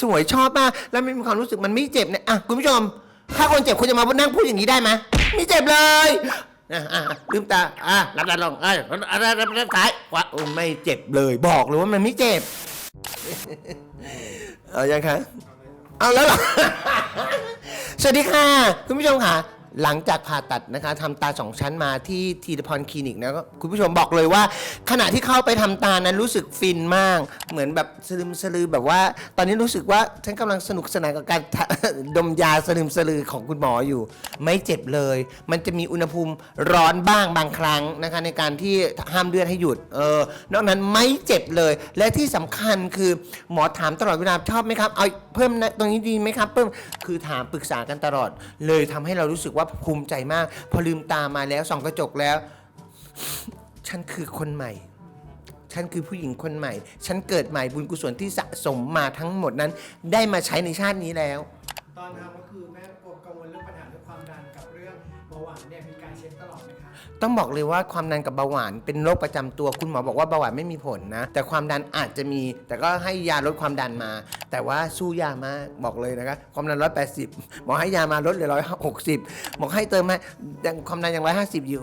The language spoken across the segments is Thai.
สวยชอบป่ะแล้วมีความรู้สึกมันไม่เจ็บเนี่ยอะคุณผู้ชม ถ้าคนเจ็บคุณจะมานั่งพูดอย่างนี้ได้ไหมไม่เจ็บเลยอะอะลืมตาอะรับตาลงอ้ยอะไรรับตาซ้ายขวาโอ้ไม่เจ็บเลยบอกเลยว่ามันไม่เจ็บ เอายังคะเอาแล้วเหรอ สวัสดีค่ะ คุณผู้ชมค่ะ หลังจากผ่าตัดนะคะทำตาสองชั้นมาที่ทีรพรคลินิกนะก็คุณผู้ชมบอกเลยว่า ขณะที่เข้าไปทำตานั้นรู้สึกฟินมาก เหมือนแบบสลืมสลือแบบว่า ตอนนี้รู้สึกว่าฉันกำลังสนุกสนานกับการ ดมยาสลืมสลือของคุณหมออยู่ ไม่เจ็บเลย มันจะมีอุณหภูมิร้อนบ้างบางครั้งนะคะในการที่ห้ามเลือดให้หยุดเออนอกนั้นไม่เจ็บเลย และที่สำคัญคือหมอถามตลอดเวลาชอบไหมครับเอาเพิ่มนะตรงนี้ดีไหมครับเพิ่มคือถามปรึกษากันตลอดเลยทำให้เรารู้สึกว่าภูมิใจมาก พอลืมตามาแล้วส่องกระจกแล้ว ฉันคือคนใหม่ ฉันคือผู้หญิงคนใหม่ ฉันเกิดใหม่บุญกุศลที่สะสมมาทั้งหมดนั้น ได้มาใช้ในชาตินี้แล้ว ตอนทำ ต้องบอกเลยว่าความดันกับเบาหวานเป็นโรคประจำตัวคุณหมอบอกว่าเบาหวานไม่มีผลนะ แต่ความดันอาจจะมี แต่ก็ให้ยาลดความดันมา แต่ว่าสู้ยามากบอกเลยนะครับความดันร้อยแปดสิบหมอให้ยามาลดเหลือร้อยหกสิบบอกให้เติมให้ยังความดันยังร้อยห้าสิบอยู่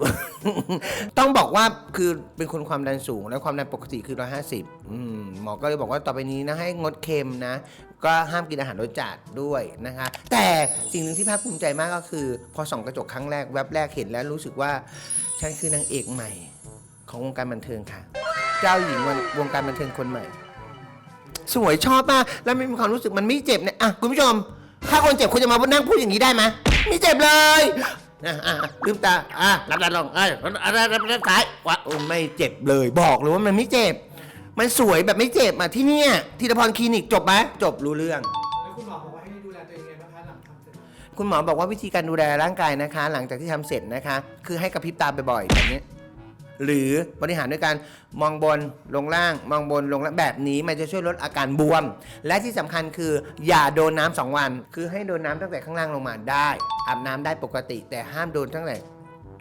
ต้องบอกว่าคือเป็นคนความดันสูง แล้วความดันปกติคือร้อยห้าสิบหมอก็เลยบอกว่าต่อไปนี้นะให้งดเค็มนะก็ห้ามกินอาหารรสจัดด้วยนะคะ แต่สิ่งหนึ่งที่ภาคภูมิใจมากก็คือ พอส่องกระจกครั้งแรกแวบแรกเห็นแล้วรู้สึกว่าฉันคือนางเอกใหม่ ของวงการบันเทิงค่ะ เจ้าหญิงวงวงการบันเทิงคนใหม่ สวยชอบมากแล้วมีความรู้สึกมันไม่เจ็บเนี่ยอะคุณผู้ชม ถ้าคนเจ็บคุณจะมานั่งพูดอย่างนี้ได้ไหมไม่เจ็บเลยอะอะลืมตาอะรับตาลงเอ้ยอะไรรับตาซ้ายวาไม่เจ็บเลย บอกเลยว่ามันไม่เจ็บ มันสวยแบบไม่เจ็บอะที่เนี่ยทีรพรคลินิกจบไหมจบรู้เรื่อง แล้วคุณหมอบอกว่าให้ดูแลตัวเองยังไงบ้างคะหลังทำเสร็จคุณหมอบอกว่าวิธีการดูแลร่างกายนะคะ หลังจากที่ทำเสร็จนะคะ คือให้กระพริบตาบ่อยๆแบบนี้ หรือบริหารด้วยการมองบนลงล่าง มองบนลงล่างแบบนี้มันจะช่วยลดอาการบวม และที่สำคัญคืออย่าโดนน้ำสองวัน คือให้โดนน้ำตั้งแต่ข้างล่างลงมาได้อาบน้ำได้ปกติ แต่ห้ามโดนตั้งแต่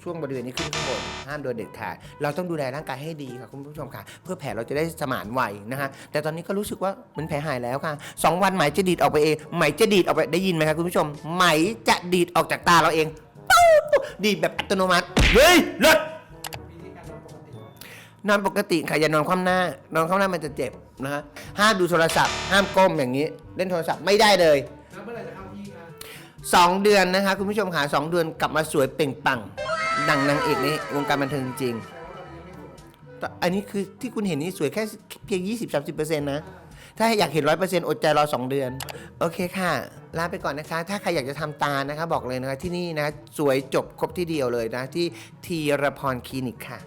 ช่วงบริเวณนี้ขึ้นข้างบนห้ามโดนเด็ดขาด เราต้องดูแลร่างกายให้ดีค่ะคุณผู้ชมค่ะ เพื่อแผลเราจะได้สมานไวนะฮะแต่ตอนนี้ก็รู้สึกว่ามันแผลหายแล้วค่ะสองวันไหมจะดีดออกไปเองไหมจะดีดออกไปได้ยินไหมครับคุณผู้ชมไหมจะดีดออกจากตาเราเองปุ๊บดีดแบบอัตโนมัติเฮ้ยเลิศวิธีการนอนปกตินอนปกติค่ะอย่านอนคว่ำหน้านอนคว่ำหน้ามันจะเจ็บนะฮะห้ามดูโทรศัพท์ ห้ามก้มอย่างนี้ เล่นโทรศัพท์ไม่ได้เลยแล้วเมื่อไหร่จะเข้าที่คะ2เดือนนะคะคุณผู้ชมค่ะสองเดือนกลับมาสวยเปล่งปลั่ง ดังนางเอกในวงการบันเทิงจริงแสดงว่าตอนนี้ยังไม่สวยแต่อันนี้คือที่คุณเห็นนี่สวยแค่เพียง 20-30%นะ ถ้าอยากเห็น 100%อดใจรอ 2 เดือน โอเคค่ะ ลาไปก่อนนะคะ ถ้าใครอยากจะทำตานะคะ บอกเลยนะคะที่นี่นะ สวยจบครบที่เดียวเลยนะ ที่ทีรพรคลินิกค่ะ